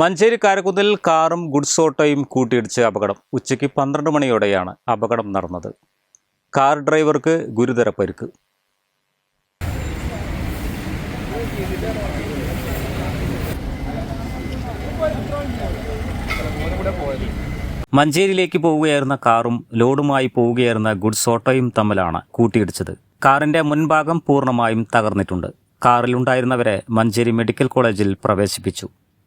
മഞ്ചേരി കാരക്കുന്നിൽ കാറും ഗുഡ്സ് ഓട്ടോയും കൂട്ടിയിടിച്ച് അപകടം. ഉച്ചയ്ക്ക് പന്ത്രണ്ട് മണിയോടെയാണ് അപകടം നടന്നത്. കാർ ഡ്രൈവർക്ക് ഗുരുതര പരിക്ക്. മഞ്ചേരിയിലേക്ക് പോവുകയായിരുന്ന കാറും ലോഡുമായി പോവുകയായിരുന്ന ഗുഡ്സ് ഓട്ടോയും തമ്മിലാണ് കൂട്ടിയിടിച്ചത്. കാറിന്റെ മുൻഭാഗം പൂർണമായും തകർന്നിട്ടുണ്ട്. കാറിലുണ്ടായിരുന്നവരെ മഞ്ചേരി മെഡിക്കൽ കോളേജിൽ പ്രവേശിപ്പിച്ചു.